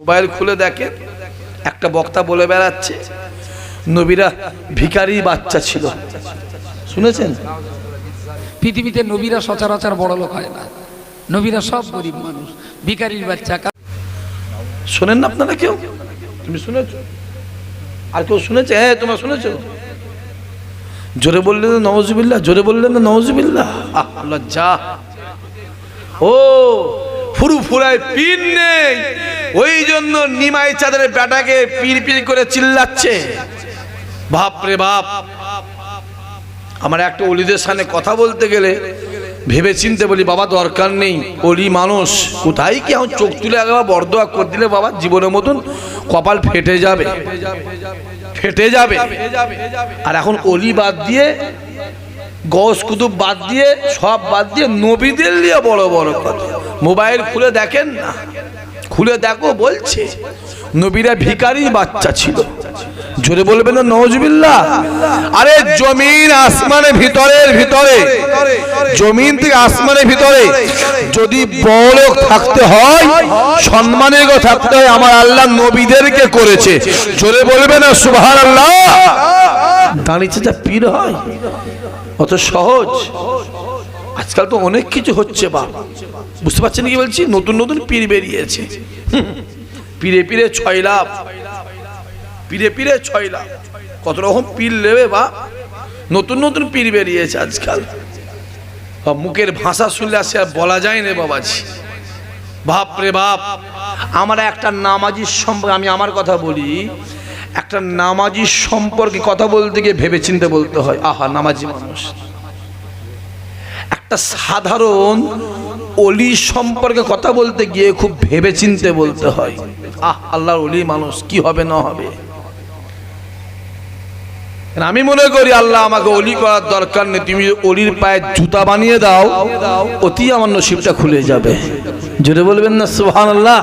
Mobile খুলে দেখে একটা বক্তা বলে বেড়াচ্ছে নবীরা ভিখারি বাচ্চা ছিল। শুনেছেন? পৃথিবীতে নবীরা সচরাচর বড় লোক হয় না। নবীরা সব গরিব মানুষ ভিকারির বাচ্চা শোনেন না আপনারা কেউ? তুমি শুনেছ? আর কেউ শুনেছে? হ্যাঁ তোমরা শুনেছ? জোরে বললেন না নওয়াজুবিল্লাহ জোরে বললেন না নওয়াজুবিল্লাহ। আহ লজ্জা। ও ফুরু ফুরায় পীর নেই। ওই জন্য নিমাই চাঁদের বেটাকে পীর পীর করে চিল্লাচ্ছে। বাপ রে বাপ। আমার একটা অলিদের সামনে কথা বলতে গেলে ভেবে চিনতে বলি, বাবা, দরকার নেই, অলি মানুষ। কোথায় কি এখন চোখ তুলে একবার বরদোয়া করে দিলে বাবা, জীবনের মতন কপাল ফেটে যাবে। ফেটে যাবে। আর এখন অলি বাদ দিয়ে গস কুতুব বাদ দিয়ে, সব বাদ দিয়ে নবীদের নিয়ে বড় বড় কথা। মোবাইল খুলে দেখেন না। খুলে দেখো, বলছে, নবীরা ভিখারি বাচ্চা ছিল। জোরে বলবে না, নওজবিল্লাহ? আরে জমিন আসমানের ভিতরের ভিতরে, জমিন থেকে আসমানের ভিতরে যদি বড় থাকতে হয়, সম্মানের থাকতে হয়, আমার আল্লাহ নবীদেরকে করেছে। জোরে বলবে না সুবহান আল্লাহ দাঁড়িয়েছে যা পীর হয়, অত সহজ। আজকাল তো অনেক কিছু হচ্ছে বাপ। বুঝতে পারছেন কি বলছি? নতুন নতুন পীর বেরিয়েছে। পীরে পীরে ছয় লাভ। পীরে পীরে ছয় লাভ। কত রকম পীর নেবে বা নতুন নতুন পীর বেরিয়েছে আজকাল। মুখের ভাষা শুনলে আসে আর বলা যায় না বাবাজি। বাপ রে বাপ, আমার একটা নামাজির সম্পর্কে, আমি আমার কথা বলি, একটা নামাজির সম্পর্কে কথা বলতে গিয়ে ভেবে চিনতে বলতে হয়, আহা, নামাজি মানুষ। একটা সাধারণ অলি সম্পর্কে কথা বলতে গিয়ে খুব ভেবে চিনতে বলতে হয়। আহ, আল্লাহর অলি মানুষ, কি হবে, না হবে? আমি মনে করি আল্লাহ আমাকে অলি করার দরকার নেই। তুমি অলির পায়ে জুতা বানিয়ে দাও, অতি আমার নসিবটা খুলে যাবে। জোরে বলবেন না সুহান আল্লাহ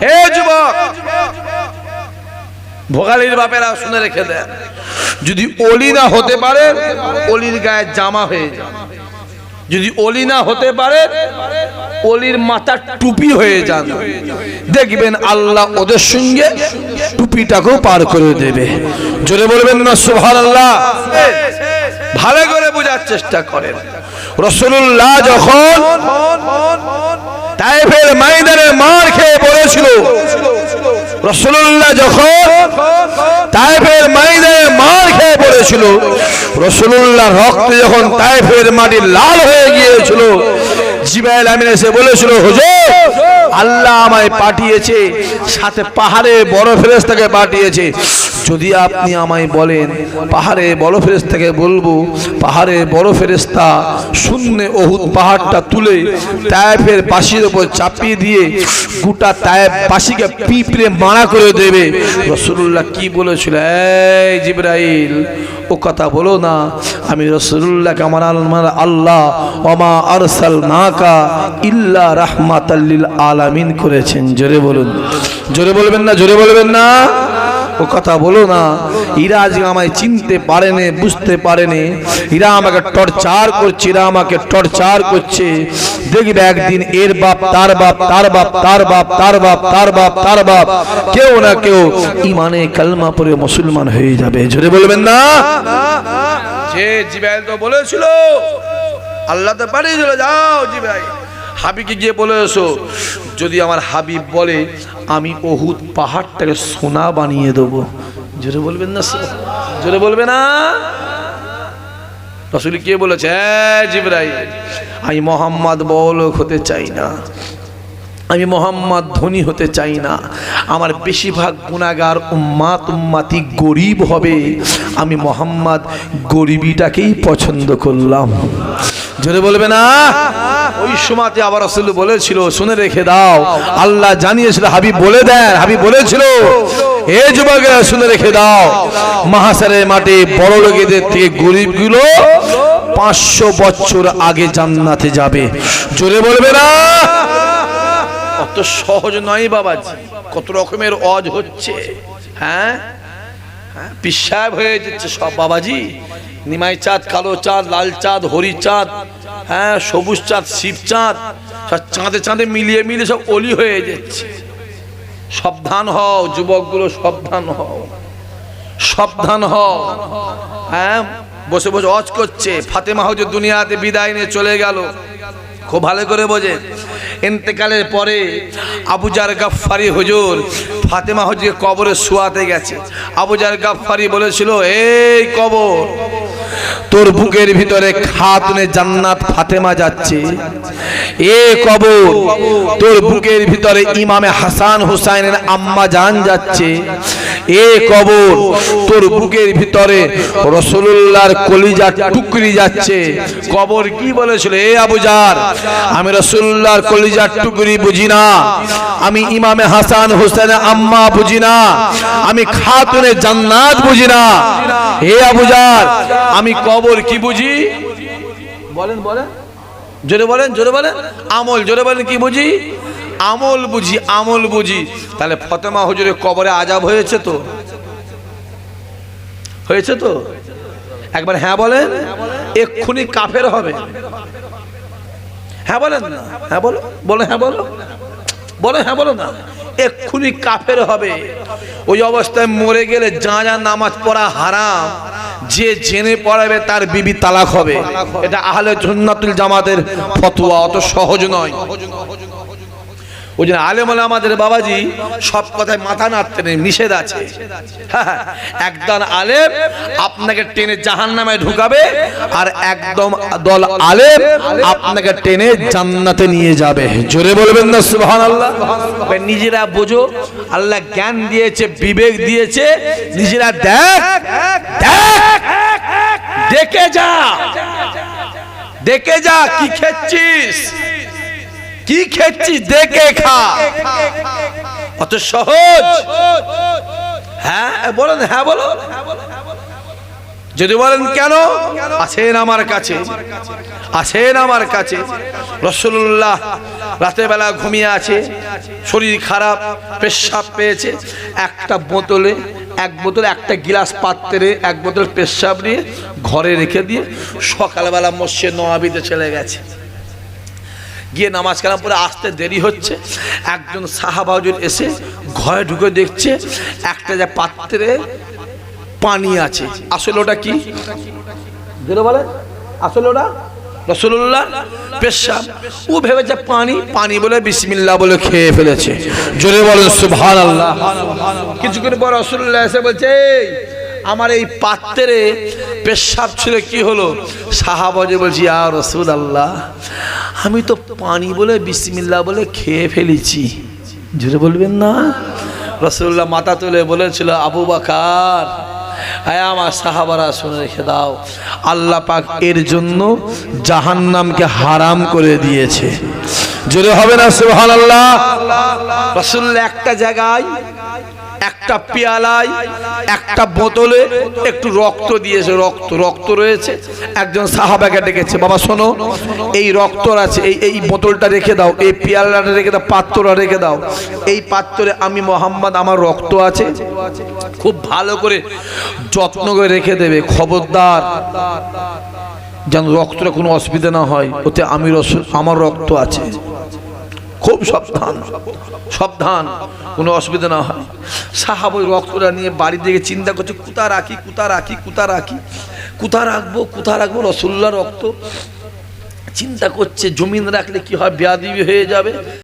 হে যুবক! ভোগালির বাপেরা শুনে রেখে দেন। যদি অলি না হতে পারে, অলির গায়ে জামা হয়ে যান যদি অলি না হতে পারে, অলির মাথা টুপি হয়ে যান। দেখবেন আল্লাহ ওদের সঙ্গে টুপিটাকেও পার করে দেবে। জোরে বলবেন না সুভান আল্লাহ ভালো করে বোঝার চেষ্টা করেন। রসুল্লাহ যখন তাইফের মাইদানে মার খেয়ে পড়েছিল রসুল্লাহ যখন তাইফের মাইদানে মার খেয়ে পড়েছিল রসুল্লাহ রক্ত যখন তাইফের মাটি লাল হয়ে গিয়েছিল জিবাইল আমিন এসে বলেছিল হুজুর আল্লাহ আমায় পাঠিয়েছে সাথে পাহাড়ে বড় ফেরেশতাকে পাঠিয়েছে। যদি আপনি আমায় বলেন, পাহাড়ে বড় ফেরেস্তাকে বলব, পাহাড়ে বড় ফেরেশতা শূন্য অহুত পাহাড়টা তুলে তায়েফের বাসির ওপর চাপিয়ে দিয়ে গোটা তায়েফ পাশিকে পিঁপড়ে মারা করে দেবে। রসুল্লাহ কি বলেছিল? এই জিব্রাইল, ও কথা বলো না, আমি রসুল্লাহকে আমার আমার আল্লাহ অমা আরসাল নাকা ইল্লা রাহমাতাল্লিল আলামিন করেছেন। জোরে বলুন। জোরে বলবেন না, জোরে বলবেন না। ও কথা বলো না। ইরা আজকে আমায় চিনতে পারেনি, বুঝতে পারেনি। ইরা আমাকে টর্চার করছে, ইরা আমাকে টর্চার করছে। দেখবে একদিন এর বাপ, তার বাপ তার বাপ তার বাপ তার বাপ তার বাপ তার বাপ। কেউ না কেউ ইমানে কালমা পরে মুসলমান হয়ে যাবে। জোরে বলবেন না। যে জিবাইল তো বলেছিল, আল্লাহ তো পাঠিয়ে দিল, যাও জিবাইল হাবিকে গিয়ে বলে এসো, যদি আমার হাবিব বলে আমি অহুদ পাহাড়টাকে সোনা বানিয়ে দেবো। জোরে বলবেন না জোরে বলবে না? রসুল কে বলেছে? "হ্যাঁ, জিব্রাইল আমি মোহাম্মদ বলক হতে চাই না। আমি মোহাম্মদ ধনী হতে চাই না। আমার বেশিরভাগ গুণাগার উম্মাত উম্মাতি গরিব হবে। আমি মোহাম্মদ গরিবিটাকেই পছন্দ করলাম। জোরে বলবে না? ওই সময়তে আবার রসুল বলেছিল শুনে রেখে দাও। আল্লাহ জানিয়েছিল হাবিব বলে দেন। হাবিব বলেছিল এ যুবকেরা শুনে রেখে দাও। মাহাসারের মাঠে বড় লোকেদের থেকে গরিবগুলো পাঁচশো বছর আগে জান্নাতে যাবে। জোরে বলবে না? অত সহজ নয় বাবাজি কত রকমের অজ হচ্ছে। হ্যাঁ? হ্যাঁ, পিসাব হয়ে যাচ্ছে সব বাবাজি। নিমাই চাঁদ কালো চাঁদ লাল চাঁদ হরি চাঁদ। হ্যাঁ সবুজ চাঁদ, শিব চাঁদ, সব চাঁদে চাঁদে মিলিয়ে মিলিয়ে সব অলি হয়ে যাচ্ছে। সাবধান হও, যুবকগুলো, সাবধান হও। সাবধান হও। হ্যাঁ বসে বসে অজ করছে। ফাতেমা হুজুর দুনিয়াতে বিদায় নিয়ে চলে গেল। খুব ভালো করে বোঝে। ইন্তেকালের পরে আবুজার গাফফারি হুজুর ফাতেমা হুজুরকে কবরে শুয়াতে গেছে। আবুজার গাফফারি বলেছিল, এই কবর তোর বুকের ভিতরে খাতুনে জান্নাত ফাতেমা যাচ্ছে। এ কবর তোর বুকের ভিতরে ইমামে হাসান হুসাইনের আম্মা জান যাচ্ছে। এ কবর তোর বুকের ভিতরে রসুল্লাহর কলিজা টুকরি যাচ্ছে। কবর কি বলেছিল? এ আবুজার আমি রসুল্লাহর কলিজার টুকরি বুঝি না। আমি ইমামে হাসান হুসেনের আম্মা বুঝি না। আমি খাতুনে জান্নাত বুঝি না। হে আবুজার আমি কবর কি বুঝি? বলেন বলেন। জোরে বলেন জোরে বলেন। আমল জোরে বলেন কি বুঝি? আমল বুঝি আমল বুঝি। তাহলে ফতেমা হুজুরের কবরে আজাব হয়েছে তো? হয়েছে তো? একবার হ্যাঁ বলেন এক্ষুনি কাফের হবে। হ্যাঁ বলেন না। হ্যাঁ বলো বলো হ্যাঁ বলো। বলো হ্যাঁ বলো না। এক্ষুনি কাফের হবে। ওই অবস্থায় মরে গেলে যা যা নামাজ পড়া হারাম, যে জেনে পড়াবে তার বিবি তালাক হবে। এটা আহলে জামাতের ফতোয়া, অত সহজ নয়। ওই জন্য আলেম আমাদের বাবাজি সব কথায় মাথা নাড়তে নেই নিষেধ আছে হ্যাঁ, একদল আলেম আপনাকে টেনে জাহান নামায় ঢুকাবে আর একদম দল আলেম আপনাকে টেনে জান্নাতে নিয়ে যাবে জোরে বলবেন না সুবহান আল্লাহ নিজেরা বোঝো আল্লাহ জ্ঞান দিয়েছে বিবেক দিয়েছে নিজেরা দেখ দেখ দেখে যা দেখে যা কি খেচ্ছিস কি খেচ্ছিস দেখে খা। অত সহজ? হ্যাঁ বলেন হ্যাঁ বলো। যদি বলেন কেন? আছেন আমার কাছে। আছেন আমার কাছে। রসুল্লাহ রাতের বেলা ঘুমিয়ে আছে, শরীর খারাপ, পেশাব পেয়েছে। একটা বোতলে, এক বোতলে একটা গিলাস পাত্রে এক বোতল পেশাব নিয়ে ঘরে রেখে দিয়ে সকালবেলা মসজিদ নবাবিতে চলে গেছে। গিয়ে নামাজ কালাম পরে আসতে দেরি হচ্ছে। একজন সাহাবাজুর এসে ঘরে ঢুকে দেখছে একটা যে পাত্রে পানি আছে। আসলে ওটা কি? বলে আসলে ওটা? রসুল্লাহ ও পানি পানি বলে বলে খেয়ে ফেলেছে। জোরে কিছুক্ষণ পর রসুল্লাহ এসে বলছে "এই, আমার এই পাত্রে পেশাব ছিল কি হলো? সাহাবাজে বলছি আর রসুল আল্লাহ আমি তো পানি বলে, বিসমিল্লাহ বলে খেয়ে ফেলেছি। জোরে বলবেন না? রসুল্লাহ মাথা তুলে বলেছিল, আবু বাকার হ্যাঁ আমার সাহাবারা শুনে রেখে দাও। আল্লাহ পাক এর জন্য জাহান্নামকে হারাম করে দিয়েছে। জোরে হবে না সুহান আল্লাহ রসুল্লাহ একটা জায়গায় একটা পেয়ালায়, একটা বোতলে একটু রক্ত দিয়েছে, রক্ত রক্ত রয়েছে। একজন সাহাবাকে ডেকেছে, বাবা শোনো, এই রক্ত আছে, এই এই বোতলটা রেখে দাও, এই পেয়ালাটা রেখে দাও, পাত্রটা রেখে দাও। এই পাত্রে আমি মোহাম্মদ, আমার রক্ত আছে। খুব ভালো করে যত্ন করে রেখে দেবে, খবরদার। যেন রক্তটা কোনো অসুবিধা না হয়, ওতে আমি আমার রক্ত আছে। খুব সাবধান সাবধান, কোনো অসুবিধা না হয়। সাহাব ওই রক্তটা নিয়ে বাড়ি থেকে চিন্তা করছে, কোথা রাখি কোথা রাখি কোথা রাখি? কোথা রাখব কোথা রাখব? রসুল্লা রক্ত। চিন্তা করছে, জমিন রাখলে কি হয়? ব্যাধি হয়ে যাবে।